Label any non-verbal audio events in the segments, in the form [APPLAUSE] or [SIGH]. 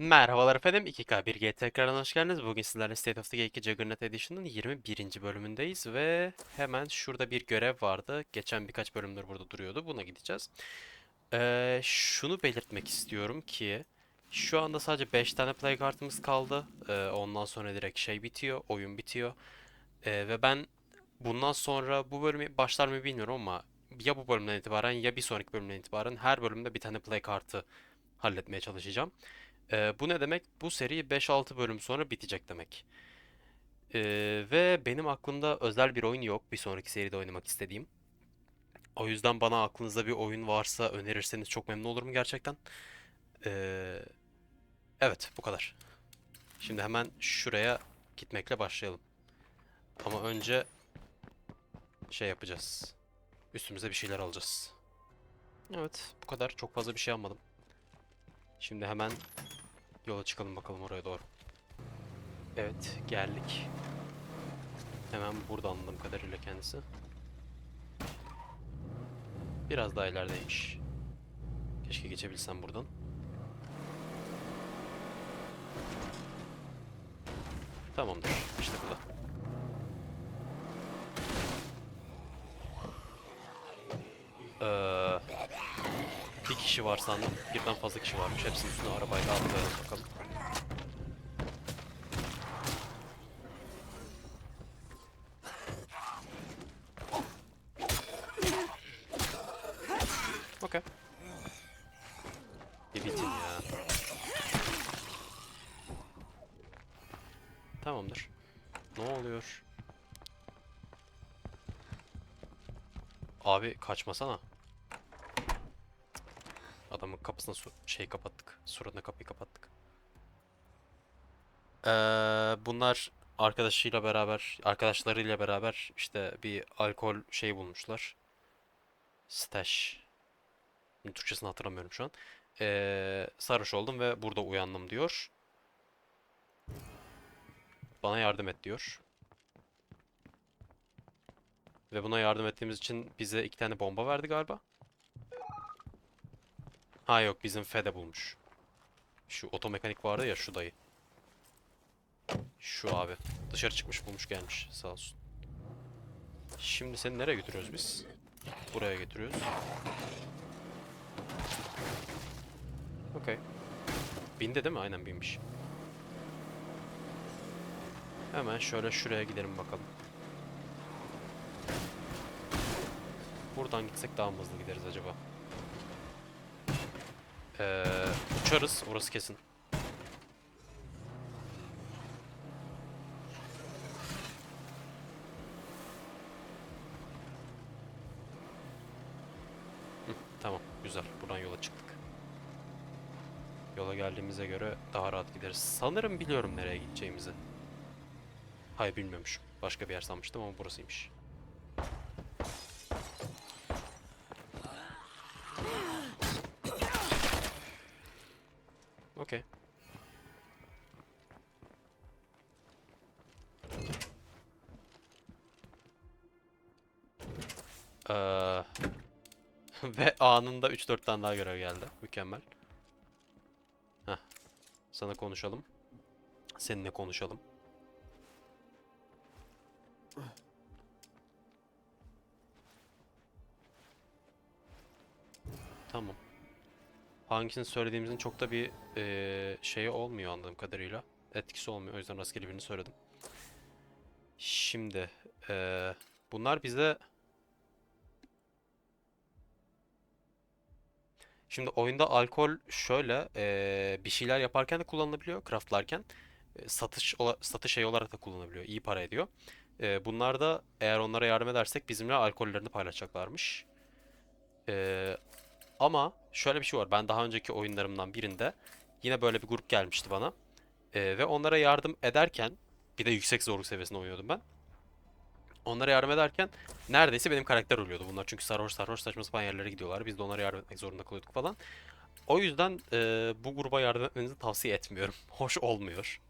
Merhabalar efendim, 2K1G tekrardan hoş geldiniz. Bugün sizlerle State of Decay 2 Juggernaut Edition'ın 21. bölümündeyiz ve hemen şurada bir görev vardı. Geçen birkaç bölümdür burada duruyordu. Buna gideceğiz. Ee, şunu belirtmek istiyorum ki şu anda sadece 5 tane play kartımız kaldı. Ee, ondan sonra direkt şey bitiyor, oyun bitiyor. Ee, ve ben bundan sonra bu bölümü başlar mı bilmiyorum ama ya bu bölümden itibaren ya bir sonraki bölümden itibaren her bölümde bir tane play kartı halletmeye çalışacağım. Bu ne demek? Bu seri 5-6 bölüm sonra bitecek demek. Ee, ve benim aklımda özel bir oyun yok bir sonraki seride oynamak istediğim. O yüzden bana aklınızda bir oyun varsa önerirseniz çok memnun olurum gerçekten. Ee, evet, bu kadar. Şimdi hemen şuraya gitmekle başlayalım. Ama önce şey yapacağız. Üstümüze bir şeyler alacağız. Evet, bu kadar. Çok fazla bir şey almadım. Şimdi hemen yola çıkalım bakalım oraya doğru. Evet, geldik. Hemen burada anladığım kadarıyla kendisi. Biraz daha ilerideymiş. Keşke geçebilsem buradan. Tamamdır. İşte burada. Kişi var sandım. Birden fazla kişi varmış. Hepsinin üstüne arabayla atlayalım bakalım. Okey. Bir ya. Tamamdır. Ne oluyor? Abi kaçmasana. Kapısına su- şey kapattık. Suratına kapıyı kapattık. Ee, bunlar arkadaşıyla beraber, arkadaşlarıyla beraber işte bir alkol şey bulmuşlar. Stash. Türkçesini hatırlamıyorum şu an. Ee, sarhoş oldum ve burada uyandım diyor. Bana yardım et diyor. Ve buna yardım ettiğimiz için bize iki tane bomba verdi galiba. Ha yok bizim Fede bulmuş. Şu otomekanik vardı ya şu dayı. Şu abi. Dışarı çıkmış bulmuş gelmiş sağ olsun. Şimdi seni nereye götürüyoruz biz? Buraya götürüyoruz. Okey. Bindi değil mi? Aynen binmiş. Hemen şöyle şuraya gidelim bakalım. Buradan gitsek daha hızlı gideriz acaba? Ee, uçarız orası kesin. Hı, tamam güzel buradan yola çıktık. Yola geldiğimize göre daha rahat gideriz. Sanırım biliyorum nereye gideceğimizi. Hayır bilmiyormuşum. Başka bir yer sanmıştım ama burasıymış. Okey. Ee, [LAUGHS] ve anında 3-4 tane daha görev geldi. Mükemmel. Heh. Sana konuşalım. Seninle konuşalım. Tamam. Hangisini söylediğimizin çok da bir eee şeyi olmuyor anladığım kadarıyla. Etkisi olmuyor. O yüzden rastgele birini söyledim. Şimdi eee, bunlar bize Şimdi oyunda alkol şöyle eee, bir şeyler yaparken de kullanılabiliyor, craftlarken E, satış satış şey olarak da kullanılabiliyor. İyi para ediyor. E, bunlar da eğer onlara yardım edersek bizimle alkollerini paylaşacaklarmış. E, ama şöyle bir şey var. Ben daha önceki oyunlarımdan birinde yine böyle bir grup gelmişti bana. Ee, ve onlara yardım ederken bir de yüksek zorluk seviyesinde oynuyordum ben. Onlara yardım ederken neredeyse benim karakter ölüyordu bunlar. Çünkü sarhoş sarhoş saçma sapan yerlere gidiyorlar. Biz de onlara yardım etmek zorunda kalıyorduk falan. O yüzden e, bu gruba yardım etmenizi tavsiye etmiyorum. [LAUGHS] Hoş olmuyor.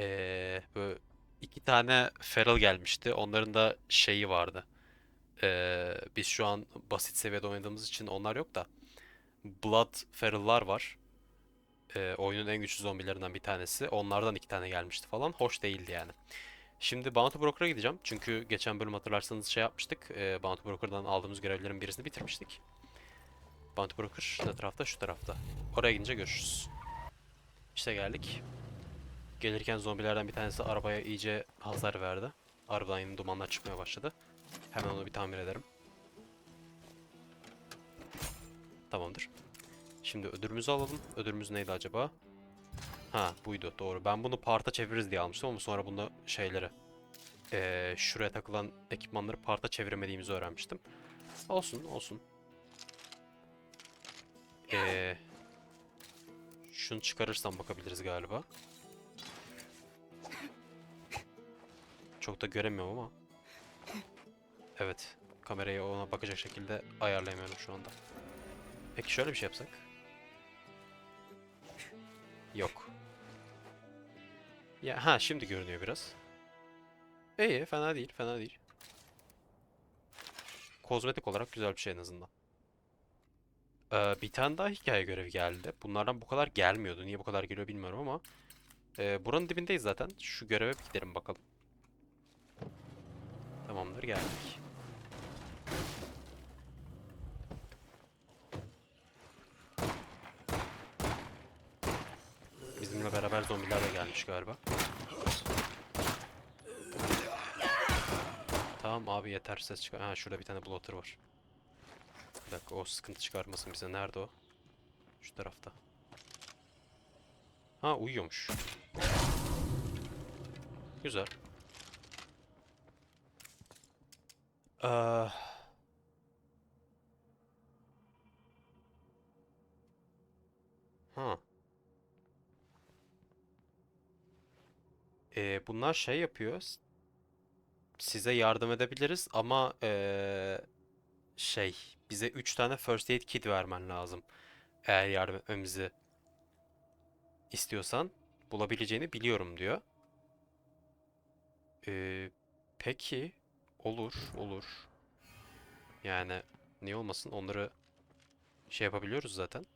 Ee, böyle iki tane feral gelmişti. Onların da şeyi vardı. Ee, biz şu an basit seviyede oynadığımız için onlar yok da Blood Feral'lar var. Ee, oyunun en güçlü zombilerinden bir tanesi. Onlardan iki tane gelmişti falan. Hoş değildi yani. Şimdi Bounty Broker'a gideceğim. Çünkü geçen bölüm hatırlarsanız şey yapmıştık. E, Bounty Broker'dan aldığımız görevlerin birisini bitirmiştik. Bounty Broker ne tarafta? Şu tarafta. Oraya gidince görüşürüz. İşte geldik. Gelirken zombilerden bir tanesi arabaya iyice hasar verdi. Arabadan yine dumanlar çıkmaya başladı. Hemen onu bir tamir ederim. Tamamdır. Şimdi ödülümüzü alalım. Ödülümüz neydi acaba? Ha buydu doğru. Ben bunu parta çeviririz diye almıştım ama sonra bunda şeyleri eee, şuraya takılan ekipmanları parta çeviremediğimizi öğrenmiştim. Olsun olsun. Eee şunu çıkarırsam bakabiliriz galiba. Çok da göremiyorum ama. Evet. Kamerayı ona bakacak şekilde ayarlayamıyorum şu anda. Peki şöyle bir şey yapsak. Yok. Ya ha şimdi görünüyor biraz. İyi, fena değil, fena değil. Kozmetik olarak güzel bir şey en azından. Ee, bir tane daha hikaye görevi geldi. Bunlardan bu kadar gelmiyordu. Niye bu kadar geliyor bilmiyorum ama. Ee, buranın dibindeyiz zaten. Şu göreve bir gidelim bakalım. Tamamdır geldik. Bizimle beraber gelmiş galiba. Tamam abi yeter ses çıkar. Ha şurada bir tane blotter var. Bir dakika o sıkıntı çıkarmasın bize. Nerede o? Şu tarafta. Ha uyuyormuş. Güzel. Eee... Ha. Ee, bunlar şey yapıyor. Size yardım edebiliriz ama ee, şey bize 3 tane first aid kit vermen lazım. Eğer yardım etmemizi istiyorsan bulabileceğini biliyorum diyor. Ee, peki olur olur. Yani niye olmasın onları şey yapabiliyoruz zaten.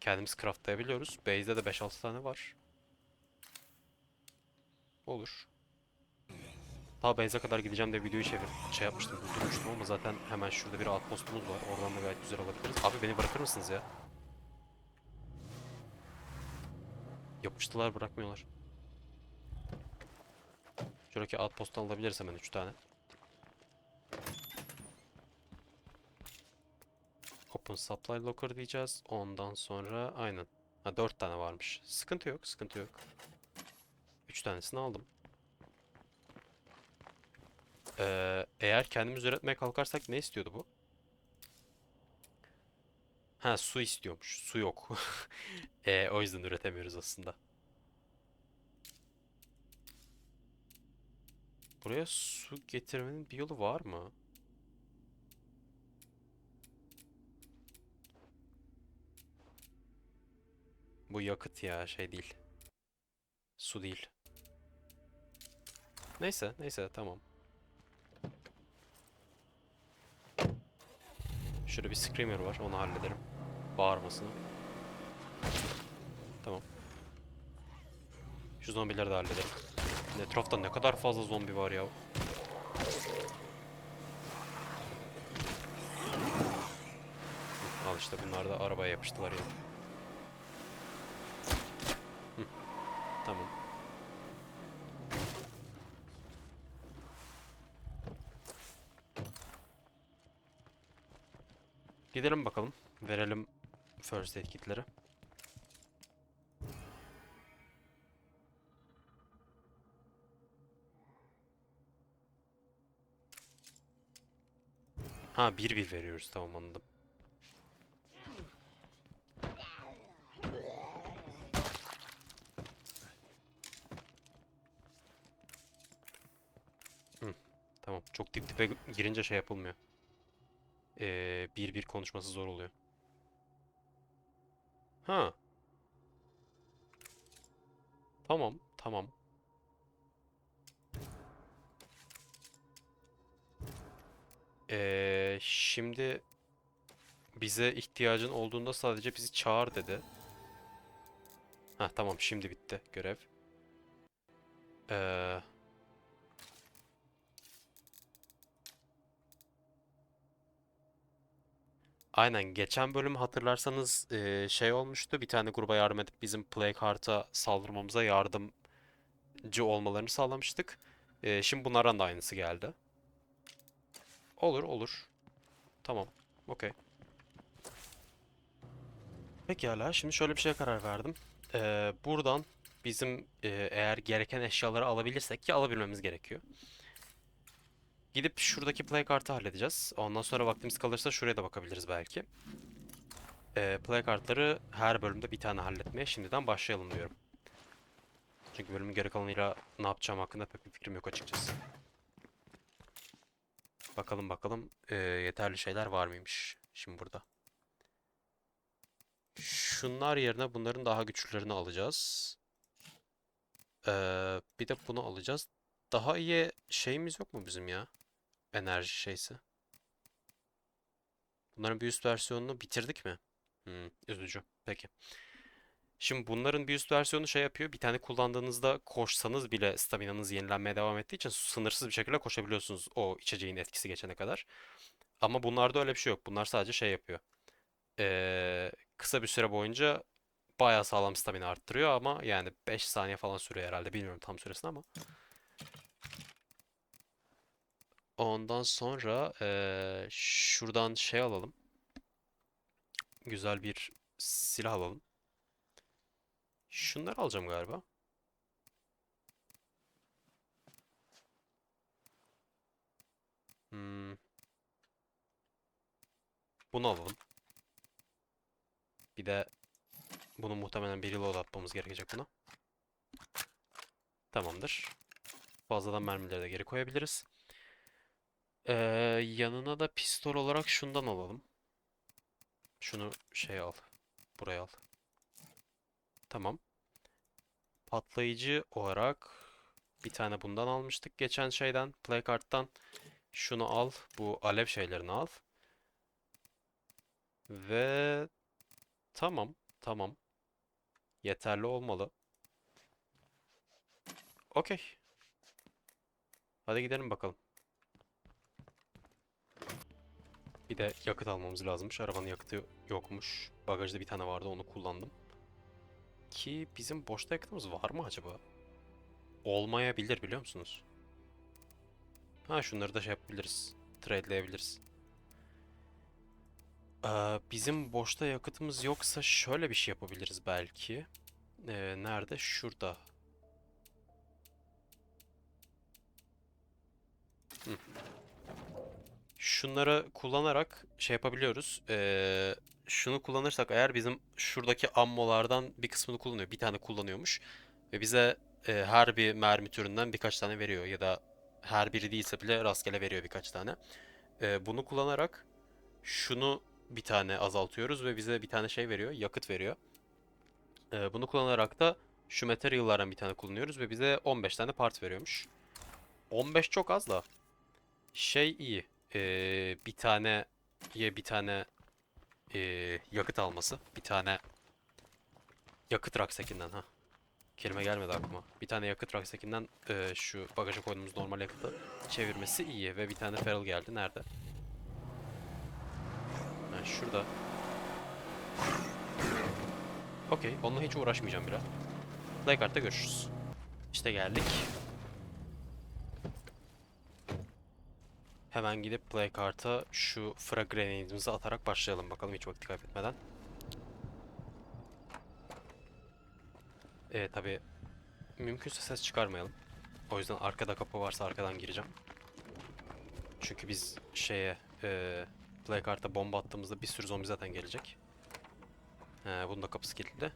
Kendimiz craftlayabiliyoruz. Base'de de 5-6 tane var. Olur. Ta base'e kadar gideceğim de videoyu çevir şey yapmıştım, durdurmuştum ama zaten hemen şurada bir outpost'umuz var. Oradan da gayet güzel alabiliriz. Abi beni bırakır mısınız ya? Yapıştılar bırakmıyorlar. Şuradaki outpost'tan alabiliriz hemen 3 tane. Open Supply Locker diyeceğiz. Ondan sonra aynen. Ha 4 tane varmış. Sıkıntı yok, sıkıntı yok. 3 tanesini aldım. Ee, eğer kendimiz üretmeye kalkarsak ne istiyordu bu? Ha su istiyormuş. Su yok. [LAUGHS] Ee, o yüzden üretemiyoruz aslında. Buraya su getirmenin bir yolu var mı? Bu yakıt ya şey değil. Su değil. Neyse, neyse tamam. Şurada bir screamer var, onu hallederim. Bağırmasını. Tamam. Şu zombileri de hallederim. Etrafta ne kadar fazla zombi var ya. Al işte bunlar da arabaya yapıştılar ya. Hı, Tamam. Gidelim bakalım. Verelim first aid kitleri. Ha bir bir veriyoruz tamam anladım. Hı, tamam çok dip dibe girince şey yapılmıyor. Ee, bir bir konuşması zor oluyor. Ha. Tamam, tamam. Ee, şimdi bize ihtiyacın olduğunda sadece bizi çağır dedi. Ha tamam şimdi bitti görev. Ee, aynen geçen bölüm hatırlarsanız şey olmuştu. Bir tane gruba yardım edip bizim Plagueheart'a saldırmamıza yardımcı olmalarını sağlamıştık. Ee, şimdi bunlardan da aynısı geldi. Olur olur. Tamam. Okey. Pekala, şimdi şöyle bir şeye karar verdim. Ee, buradan bizim e, eğer gereken eşyaları alabilirsek ki alabilmemiz gerekiyor. Gidip şuradaki play kartı halledeceğiz. Ondan sonra vaktimiz kalırsa şuraya da bakabiliriz belki. Ee, play kartları her bölümde bir tane halletmeye şimdiden başlayalım diyorum. Çünkü bölümün geri kalanıyla ne yapacağım hakkında pek bir fikrim yok açıkçası. Bakalım bakalım ee, yeterli şeyler var mıymış şimdi burada. Şunlar yerine bunların daha güçlülerini alacağız. Ee, bir de bunu alacağız. Daha iyi şeyimiz yok mu bizim ya? Enerji şeysi. Bunların bir üst versiyonunu bitirdik mi? Hmm, üzücü. Peki. Şimdi bunların bir üst versiyonu şey yapıyor. Bir tane kullandığınızda koşsanız bile staminanız yenilenmeye devam ettiği için sınırsız bir şekilde koşabiliyorsunuz o içeceğin etkisi geçene kadar. Ama bunlarda öyle bir şey yok. Bunlar sadece şey yapıyor. Ee, kısa bir süre boyunca bayağı sağlam stamina arttırıyor ama yani 5 saniye falan sürüyor herhalde. Bilmiyorum tam süresini ama. Ondan sonra ee, şuradan şey alalım. Güzel bir silah alalım. Şunları alacağım galiba. Hmm. Bunu alalım. Bir de bunu muhtemelen bir reload atmamız gerekecek buna. Tamamdır. Fazladan mermileri de geri koyabiliriz. Ee, yanına da pistol olarak şundan alalım. Şunu şey al. Buraya al. Tamam. Patlayıcı olarak bir tane bundan almıştık geçen şeyden. Playcard'dan. Şunu al. Bu alev şeylerini al. Ve tamam. Tamam. Yeterli olmalı. Okey. Hadi gidelim bakalım. Bir de yakıt almamız lazımmış. Arabanın yakıtı yokmuş. Bagajda bir tane vardı onu kullandım. Ki bizim boşta yakıtımız var mı acaba? Olmayabilir biliyor musunuz? Ha şunları da şey yapabiliriz. Trade'leyebiliriz. Ee, bizim boşta yakıtımız yoksa şöyle bir şey yapabiliriz belki. Ee, nerede? Şurada. Hı. Şunları kullanarak şey yapabiliyoruz. Ee, şunu kullanırsak eğer bizim şuradaki ammolardan bir kısmını kullanıyor. Bir tane kullanıyormuş. Ve bize e, her bir mermi türünden birkaç tane veriyor. Ya da her biri değilse bile rastgele veriyor birkaç tane. Ee, bunu kullanarak şunu bir tane azaltıyoruz ve bize bir tane şey veriyor. Yakıt veriyor. Ee, bunu kullanarak da şu material'lardan bir tane kullanıyoruz ve bize 15 tane part veriyormuş. 15 çok az da. Şey iyi. Ee, bir tane ye bir tane ee, yakıt alması. Bir tane yakıt rucksack'inden ha. Kelime gelmedi aklıma. Bir tane yakıt rucksack'inden ee, şu bagaja koyduğumuz normal yakıtı çevirmesi iyi ve bir tane feral geldi. Nerede? Ha, şurada. Okey, onunla hiç uğraşmayacağım bile. Playcard'da görüşürüz. İşte geldik. Hemen gidip Playcard'a şu frag grenade'imizi atarak başlayalım bakalım hiç vakit kaybetmeden. Ee tabi mümkünse ses çıkarmayalım. O yüzden arkada kapı varsa arkadan gireceğim. Çünkü biz şeye e, Playcard'a bomba attığımızda bir sürü zombi zaten gelecek. He, bunun da kapısı kilitli.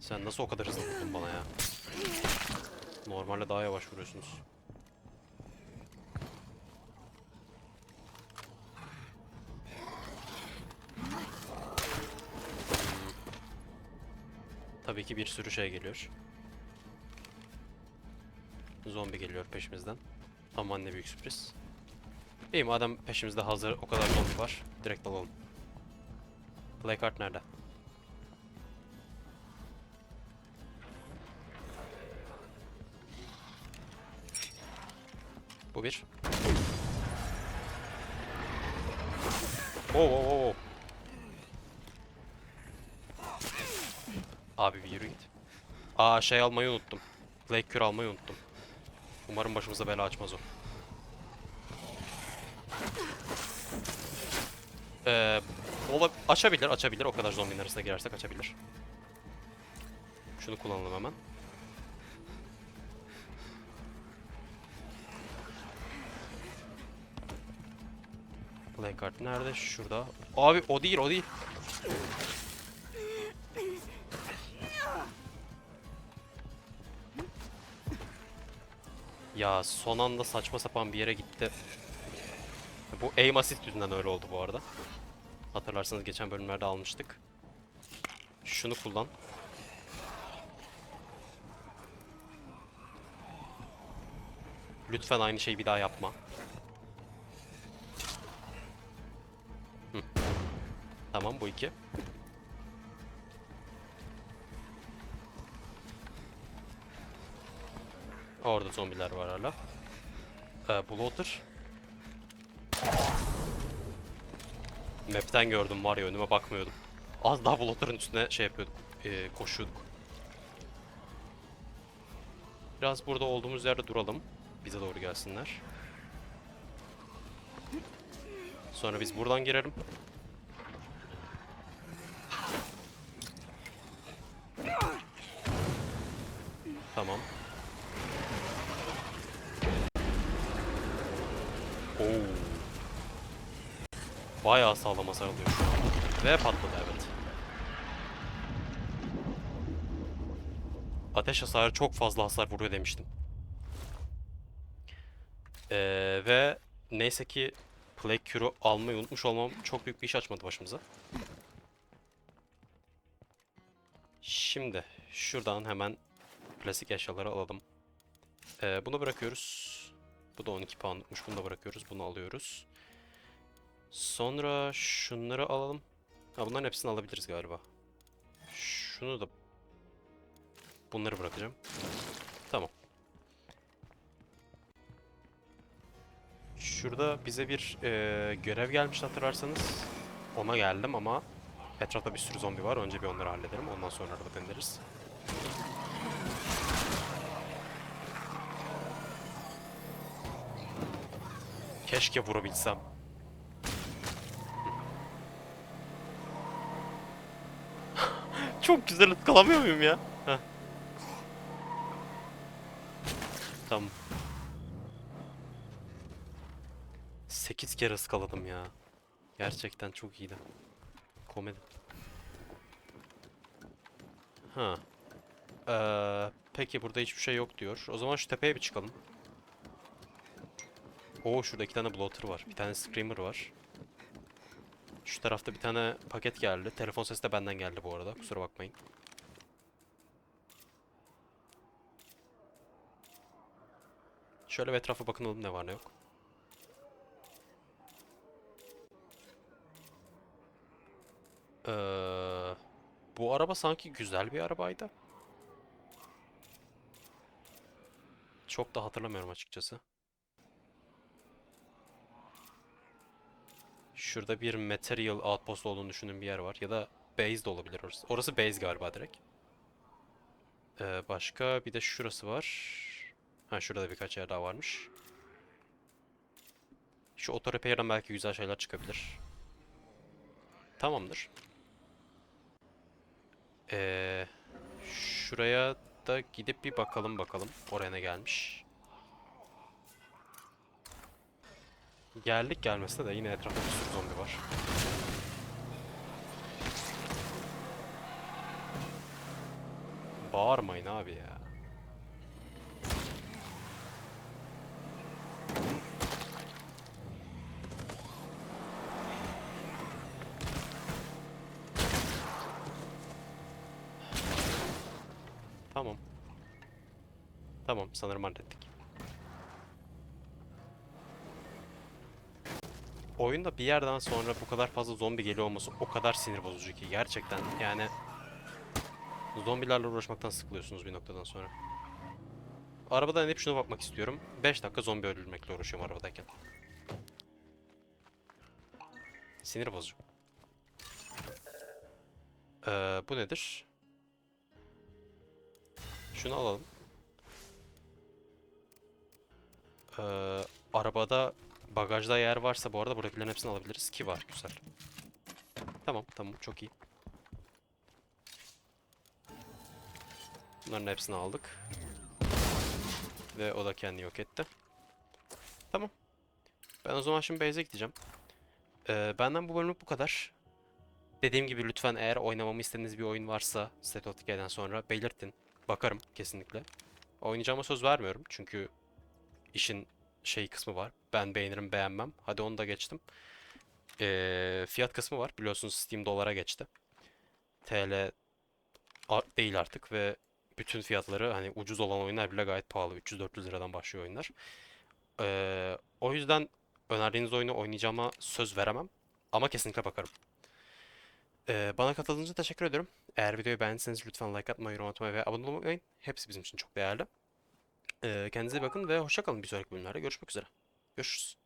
Sen nasıl o kadar hızlı vurdun bana ya? Normalde daha yavaş vuruyorsunuz. Hmm. Tabii ki bir sürü şey geliyor. Zombi geliyor peşimizden. Aman ne büyük sürpriz. İyi madem peşimizde hazır o kadar zombi var. Direkt alalım. Playkart nerede? Bir. Oo, oo, oo, oo. Abi bir yürü git. Aa şey almayı unuttum. Plague Cure almayı unuttum. Umarım başımıza bela açmaz o. Ee, ola- açabilir, açabilir. O kadar zombinin arasına girersek açabilir. Şunu kullanalım hemen. Play kart nerede? Şurada. Abi o değil, o değil. Ya son anda saçma sapan bir yere gitti. Bu aim assist yüzünden öyle oldu bu arada. Hatırlarsanız geçen bölümlerde almıştık. Şunu kullan. Lütfen aynı şeyi bir daha yapma. Tamam bu iki. Orada zombiler var hala. Ee, Bloater. Map'ten gördüm var ya önüme bakmıyordum. Az daha Bloater'ın üstüne şey yapıyorduk. ee, koşuyorduk. Biraz burada olduğumuz yerde duralım. Bize doğru gelsinler. Sonra biz buradan girelim. Tamam. Oo. Bayağı sağlam hasar alıyor şu an. Ve patladı evet. Ateş hasarı çok fazla hasar vuruyor demiştim. Ee, ve neyse ki Plague Cure'u almayı unutmuş olmam çok büyük bir iş açmadı başımıza. Şimdi şuradan hemen klasik eşyaları alalım. Ee, bunu bırakıyoruz. Bu da 12 poundmuş. Bunu da bırakıyoruz. Bunu alıyoruz. Sonra şunları alalım. Ha bunların hepsini alabiliriz galiba. Şunu da bunları bırakacağım. Tamam. Şurada bize bir e, görev gelmişti hatırlarsanız. Ona geldim ama etrafta bir sürü zombi var. Önce bir onları hallederim. Ondan sonra araba deneriz. Keşke vurabilsem. [LAUGHS] Çok güzel ıskalamıyor muyum ya? Heh. Tamam. 8 kere ıskaladım ya. Gerçekten çok iyiydi. Komedi. Ha. Ee, peki burada hiçbir şey yok diyor. O zaman şu tepeye bir çıkalım. Oo şurada iki tane bloater var. Bir tane screamer var. Şu tarafta bir tane paket geldi. Telefon sesi de benden geldi bu arada. Kusura bakmayın. Şöyle bir etrafa bakınalım ne var ne yok. Ee, bu araba sanki güzel bir arabaydı. Çok da hatırlamıyorum açıkçası. Şurada bir material outpost olduğunu düşündüğüm bir yer var. Ya da base de olabilir orası. Orası base galiba direkt. Ee, başka bir de şurası var. Ha şurada birkaç yer daha varmış. Şu auto repair'dan belki güzel şeyler çıkabilir. Tamamdır. Ee, şuraya da gidip bir bakalım bakalım. Oraya ne gelmiş. Geldik gelmesine de yine etrafta bir sürü zombi var. Bağırmayın abi ya. Tamam. Tamam sanırım hallettik. Oyunda bir yerden sonra bu kadar fazla zombi geliyor olması o kadar sinir bozucu ki gerçekten yani zombilerle uğraşmaktan sıkılıyorsunuz bir noktadan sonra. Arabadan inip şuna bakmak istiyorum. 5 dakika zombi öldürmekle uğraşıyorum arabadayken. Sinir bozucu. Ee, bu nedir? Şunu alalım. Ee, arabada bagajda yer varsa bu arada buradakilerin hepsini alabiliriz ki var güzel. Tamam tamam çok iyi. Bunların hepsini aldık. Ve o da kendini yok etti. Tamam. Ben o zaman şimdi base'e gideceğim. Ee, benden bu bölümlük bu kadar. Dediğim gibi lütfen eğer oynamamı istediğiniz bir oyun varsa Decay'den sonra belirtin. Bakarım kesinlikle. Oynayacağıma söz vermiyorum çünkü işin şey kısmı var. Ben beğenirim beğenmem. Hadi onu da geçtim. Ee, fiyat kısmı var. Biliyorsunuz Steam dolara geçti. TL değil artık ve bütün fiyatları hani ucuz olan oyunlar bile gayet pahalı. 300-400 liradan başlıyor oyunlar. Ee, o yüzden önerdiğiniz oyunu oynayacağıma söz veremem. Ama kesinlikle bakarım. Ee, bana katıldığınız için teşekkür ediyorum. Eğer videoyu beğendiyseniz lütfen like atmayı, yorum atmayı ve abone olmayı unutmayın. Hepsi bizim için çok değerli. Kendinize bakın ve hoşça kalın. Bir sonraki bölümlerde görüşmek üzere. Görüşürüz.